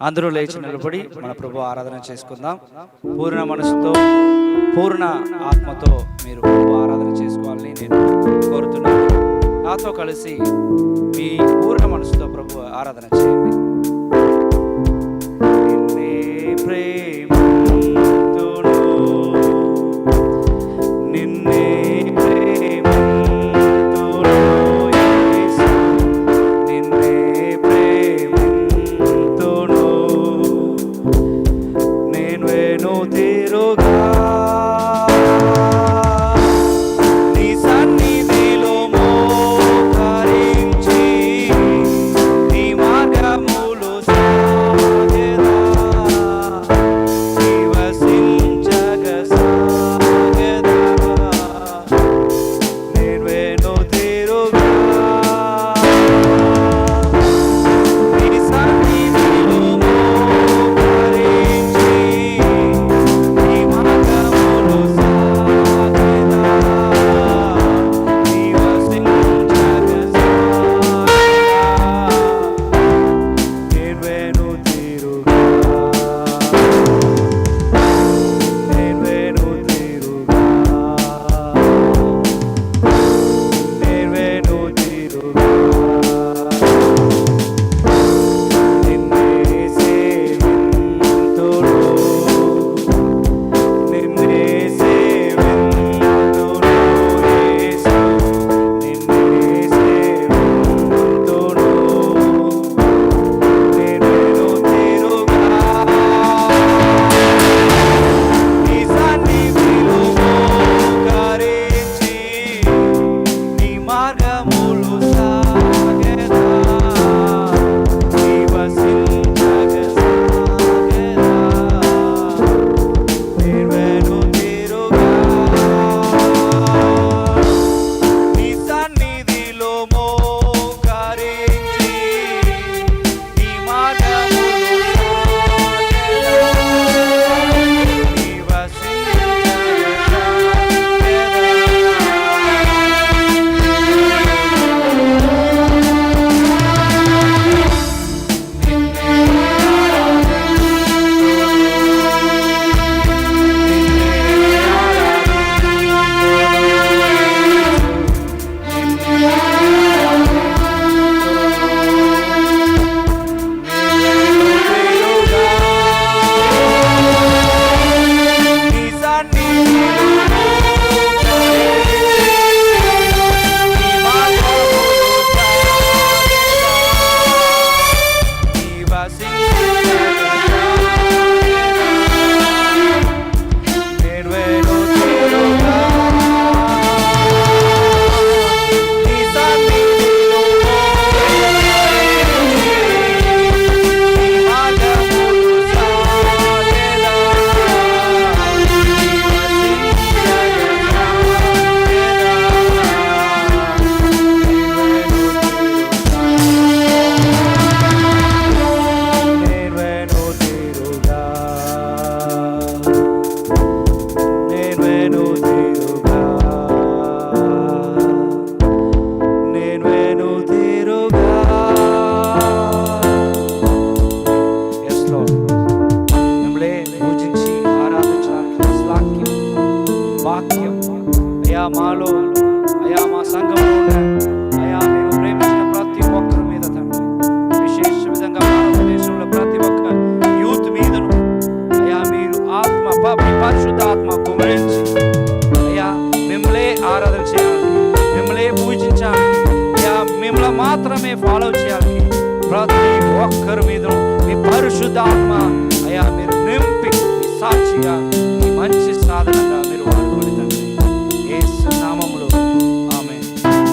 అందరూ లేచి నిలబడి మన ప్రభు ఆరాధన చేసుకుందాం. పూర్ణ మనసుతో పూర్ణ ఆత్మతో మీరు ప్రభు ఆరాధన చేసుకోవాలని నేను కోరుతున్నాను. నాతో కలిసి మీ పూర్ణ మనసుతో ప్రభు ఆరాధన చేయండి. నేను వేణు మాలో అయా మా సంఘంలో ఉన్న అయా మేము ప్రేమించిన ప్రతి ఒక్కరి మీద తండ్రి విశేష విధంగా భారతదేశంలో ప్రతి ఒక్క యూత్ మీదను అయా మీరు ఆత్మ పరిశుద్ధ ఆత్మ కుమరించి అయ్యా మిమ్మలే ఆరాధన చేయాలి మిమ్మలే పూజించాలి అయ్యా మిమ్మల్ని మాత్రమే ఫాలో చేయాలి. ప్రతి ఒక్కరి మీద మీ పరిశుద్ధ